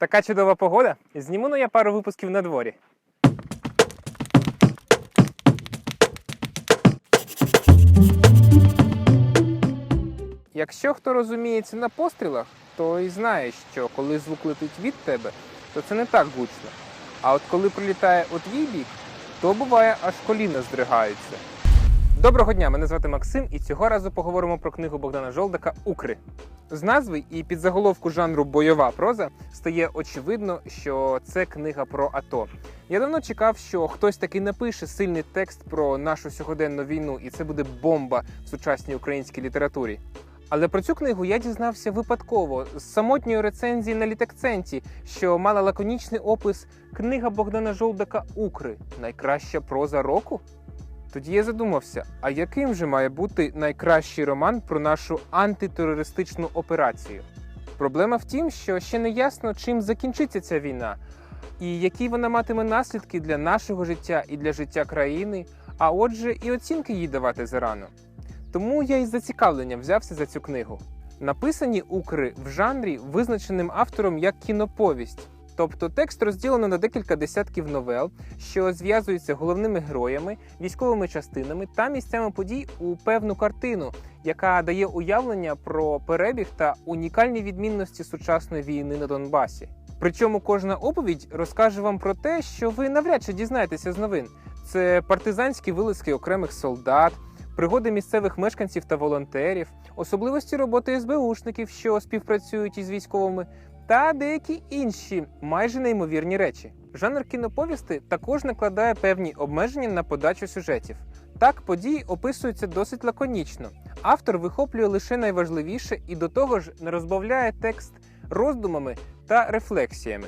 Така чудова погода. Зніму ну я пару випусків на дворі. Якщо хто розуміється на пострілах, то і знає, що коли звук летить від тебе, то це не так гучно. А от коли прилітає у твій бік, то буває аж коліна здригаються. Доброго дня, мене звати Максим, і цього разу поговоримо про книгу Богдана Жолдака Укри. З назви і під заголовку жанру бойова проза стає очевидно, що це книга про АТО. Я давно чекав, що хтось таки напише сильний текст про нашу сьогоденну війну, і це буде бомба в сучасній українській літературі. Але про цю книгу я дізнався випадково з самотньої рецензії на літакценті, що мала лаконічний опис Книга Богдана Жолдака Укри найкраща проза року. Тоді я задумався: а яким же має бути найкращий роман про нашу антитерористичну операцію? Проблема в тім, що ще не ясно, чим закінчиться ця війна, і які вона матиме наслідки для нашого життя і для життя країни, а отже, і оцінки їй давати зарано. Тому я із зацікавленням взявся за цю книгу. Написані укри в жанрі, визначеним автором як кіноповість. Тобто текст розділено на декілька десятків новел, що зв'язуються головними героями, військовими частинами та місцями подій у певну картину, яка дає уявлення про перебіг та унікальні відмінності сучасної війни на Донбасі. Причому кожна оповідь розкаже вам про те, що ви навряд чи дізнаєтеся з новин. Це партизанські вилазки окремих солдат, пригоди місцевих мешканців та волонтерів, особливості роботи СБУшників, що співпрацюють із військовими, та деякі інші майже неймовірні речі. Жанр кіноповісти також накладає певні обмеження на подачу сюжетів. Так, події описуються досить лаконічно. Автор вихоплює лише найважливіше і до того ж не розбавляє текст роздумами та рефлексіями.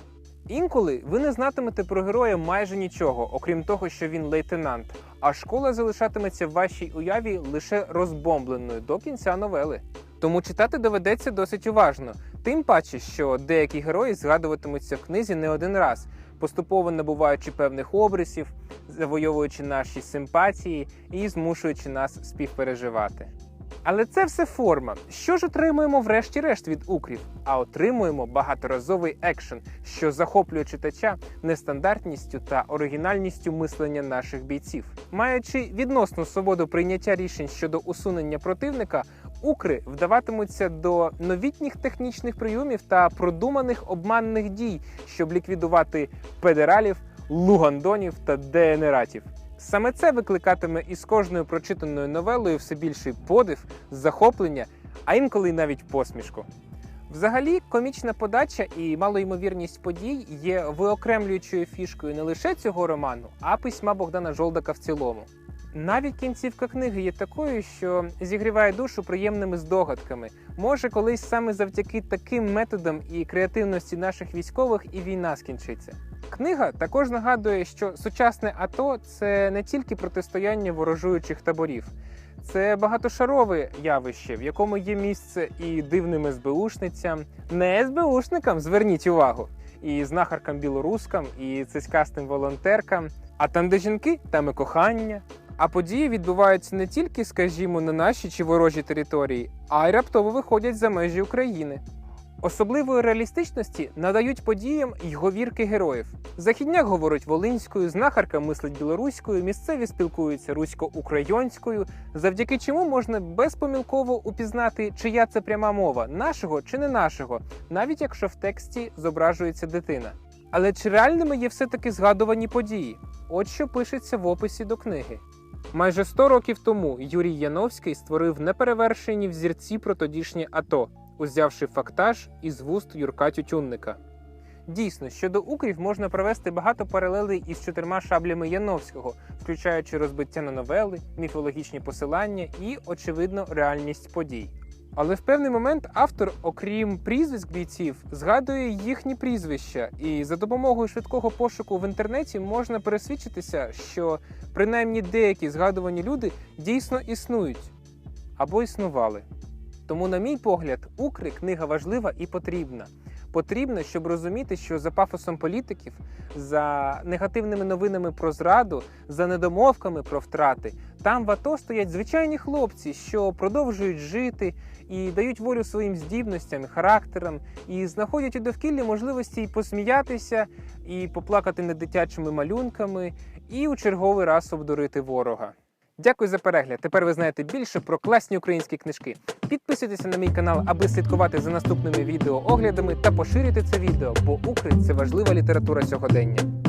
Інколи ви не знатимете про героя майже нічого, окрім того, що він лейтенант, а школа залишатиметься в вашій уяві лише розбомбленою до кінця новели. Тому читати доведеться досить уважно, тим паче, що деякі герої згадуватимуться в книзі не один раз, поступово набуваючи певних обрисів, завойовуючи наші симпатії і змушуючи нас співпереживати. Але це все форма. Що ж отримуємо врешті-решт від укрів? А отримуємо багаторазовий екшен, що захоплює читача нестандартністю та оригінальністю мислення наших бійців. Маючи відносну свободу прийняття рішень щодо усунення противника, укри вдаватимуться до новітніх технічних прийомів та продуманих обманних дій, щоб ліквідувати педералів, лугандонів та дегенератів. Саме це викликатиме із кожною прочитаною новелою все більший подив, захоплення, а інколи навіть посмішку. Взагалі, комічна подача і малоймовірність подій є виокремлюючою фішкою не лише цього роману, а письма Богдана Жолдака в цілому. Навіть кінцівка книги є такою, що зігріває душу приємними здогадками. Може, колись саме завдяки таким методам і креативності наших військових і війна скінчиться. Книга також нагадує, що сучасне АТО це не тільки протистояння ворожуючих таборів, це багатошарове явище, в якому є місце і дивним СБУшницям, не СБУшникам, зверніть увагу, і знахаркам білорускам, і цицькастим волонтеркам. А там, де жінки, там і кохання. А події відбуваються не тільки, скажімо, на нашій чи ворожій території, а й раптово виходять за межі України. Особливої реалістичності надають подіям й говірки героїв. Західняк говорить волинською, знахарка мислить білоруською, місцеві спілкуються русько-українською, завдяки чому можна безпомилково упізнати, чия це пряма мова, нашого чи не нашого, навіть якщо в тексті зображується дитина. Але чи реальними є все-таки згадувані події? От що пишеться в описі до книги. Майже 100 років тому Юрій Яновський створив неперевершені взірці про тодішнє АТО, узявши фактаж із вуст Юрка Тютюнника. Дійсно, щодо укрів можна провести багато паралелей із чотирма шаблями Яновського, включаючи розбиття на новели, міфологічні посилання і, очевидно, реальність подій. Але в певний момент автор, окрім прізвиськ бійців, згадує їхні прізвища, і за допомогою швидкого пошуку в інтернеті можна пересвідчитися, що принаймні деякі згадувані люди дійсно існують або існували. Тому, на мій погляд, Укри книга важлива і потрібна. Потрібно, щоб розуміти, що за пафосом політиків, за негативними новинами про зраду, за недомовками про втрати, там в АТО стоять звичайні хлопці, що продовжують жити і дають волю своїм здібностям, характерам, і знаходять у довкіллі можливості і посміятися, і поплакати над дитячими малюнками, і у черговий раз обдурити ворога. Дякую за перегляд. Тепер ви знаєте більше про класні українські книжки. Підписуйтеся на мій канал, аби слідкувати за наступними відео оглядами та поширюйте це відео, бо Укрит це важлива література сьогодення.